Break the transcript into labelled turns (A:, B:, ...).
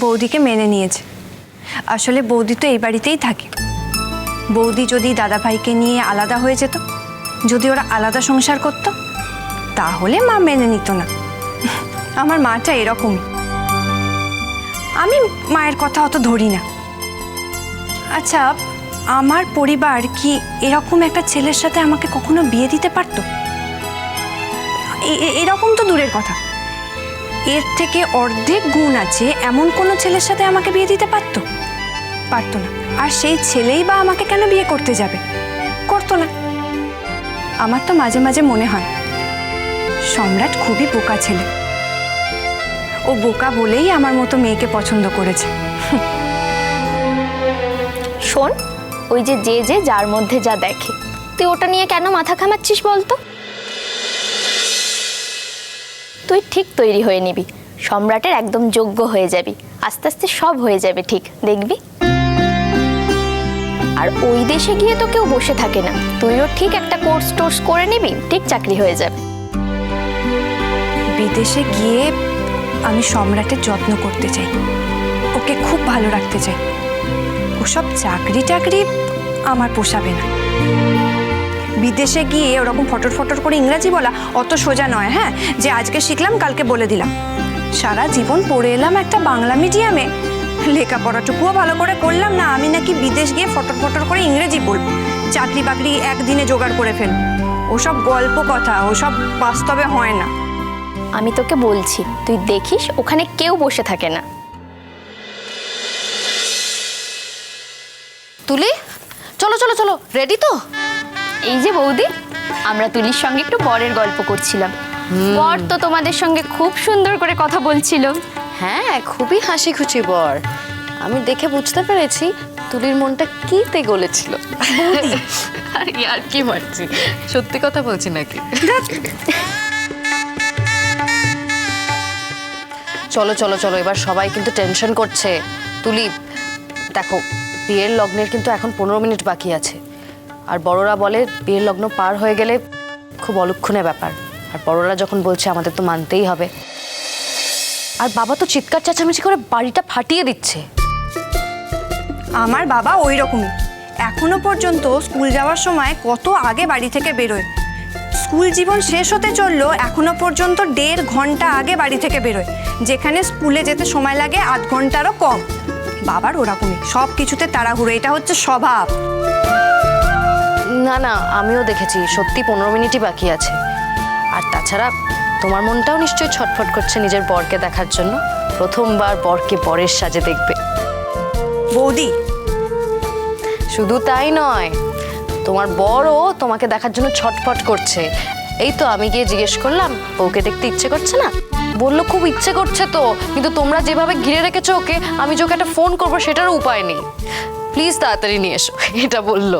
A: বৌদিকে মেনে নিয়েছে। আসলে বৌদি তো এই বাড়িতেই থাকে। বৌদি যদি দাদাভাইকে নিয়ে আলাদা হয়ে যেত, যদি ওরা আলাদা সংসার করত, তাহলে মা মেনে নিত না। আমার মাটা এরকমই। আমি মায়ের কথা অত ধরি না। আচ্ছা আমার পরিবার কি এরকম একটা ছেলের সাথে আমাকে কখনো বিয়ে দিতে পারতো? এরকম তো দূরের কথা। এর থেকে অর্ধেক গুণ আছে এমন কোনো ছেলের সাথে আমাকে বিয়ে দিতে পারতো? পারতো না। আর সেই ছেলেই বা আমাকে কেন বিয়ে করতে যাবে? করতো না। আমার তো মাঝে মাঝে মনে হয়, সম্রাট খুবই বোকা ছেলে। ও বোকা বলেই আমার মতো মেয়েকে পছন্দ করেছে।
B: শোন, ওই যে যে যে যার মধ্যে যা দেখে, তুই ওটা নিয়ে কেন মাথা ঘামাচ্ছিস বলতো? তুই ঠিক তৈরি হয়ে নিবি। সম্রাটের একদম যোগ্য হয়ে যাবি। আস্তে আস্তে সব হয়ে যাবে ঠিক, দেখবি? আর ওই দেশে গিয়ে তো কেউ বসে থাকে না। তুইও ঠিক একটা কোর্স টোর্স করে নিবি, ঠিক চাকরি হয়ে যাবে।
A: বিদেশে গিয়ে আমি সম্রাটের যত্ন করতে চাই। ওকে খুব ভালো রাখতে চাই। ওসব চাকরি টাকরি আমার পোষাবে না। বিদেশে গিয়ে ওরকম ফটর ফটর করে ইংরাজি বলা অত সোজা নয় হ্যাঁ? যে আজকে শিখলাম, কালকে বলে দিলাম। সারা জীবন পড়ে এলাম একটা বাংলা মিডিয়ামে। লেখাপড়াটুকুও ভালো করে করলাম না, আমি নাকি বিদেশ গিয়ে ফটর ফটর করে ইংরেজি বলব চাকরি বাকরি একদিনে জোগাড় করে ফেলব। ওসব গল্প কথা, ওসব বাস্তবে হয় না।
B: আমি তোকে বলছি, তুই দেখিস, ওখানে কেউ বসে থাকে না।
C: তুলি, চলো চলো চলো, রেডি তো?
B: এই যে বৌদি আমরা তুলির সঙ্গে একটু বরের গল্প করছিলাম। বর তো তোমাদের সঙ্গে খুব সুন্দর করে কথা বলছিল।
C: হ্যাঁ খুবই হাসি খুশি বর। আমি দেখে বুঝতে পেরেছি তুলির মনটা কিতে গলেছিল। আর কি মারছি সত্যি কথা বলছি নাকি? চলো চলো চলো এবার সবাই কিন্তু টেনশন করছে। তুলি দেখো বিয়ের লগ্নের কিন্তু এখন পনেরো মিনিট বাকি আছে। আর বড়রা বলে বিয়ের লগ্ন পার হয়ে গেলে খুব অলক্ষণের ব্যাপার। আর বড়রা যখন বলছে, আমাদের তো মানতেই হবে। আর বাবা তো চিৎকার, চেঁচামেচি করে বাড়িটা ফাটিয়ে দিচ্ছে।
A: আমার বাবা ওই রকমই। এখনও পর্যন্ত স্কুল যাওয়ার সময় কত আগে বাড়ি থেকে বেরোয়। স্কুল জীবন শেষ হতে চলল এখনও পর্যন্ত দেড় ঘণ্টা আগে বাড়ি থেকে বেরোয়, যেখানে স্কুলে যেতে সময় লাগে আধ ঘন্টারও কম। বাবার ওরকমই সব কিছুতে তাড়াহুড়ো, এটা হচ্ছে স্বভাব।
C: না না আমিও দেখেছি। সত্যি পনেরো মিনিটই বাকি আছে। আর তাছাড়া তোমার মনটাও নিশ্চয়ই ছটফট করছে নিজের বরকে দেখার জন্য। প্রথমবার বরকে বরের সাজে দেখবে।
A: বৌদি।
C: শুধু তাই নয় তোমার বড়ও তোমাকে দেখার জন্য ছটফট করছে। এই তো আমি গিয়ে জিজ্ঞেস করলাম ওকে দেখতে ইচ্ছে করছে না? বলল খুব ইচ্ছে করছে তো কিন্তু তোমরা যেভাবে ঘিরে রেখেছো ওকে আমি যে ওকে একটা ফোন করব সেটারও উপায় নেই। প্লিজ তাড়াতাড়ি নিয়ে এসো এটা বলল।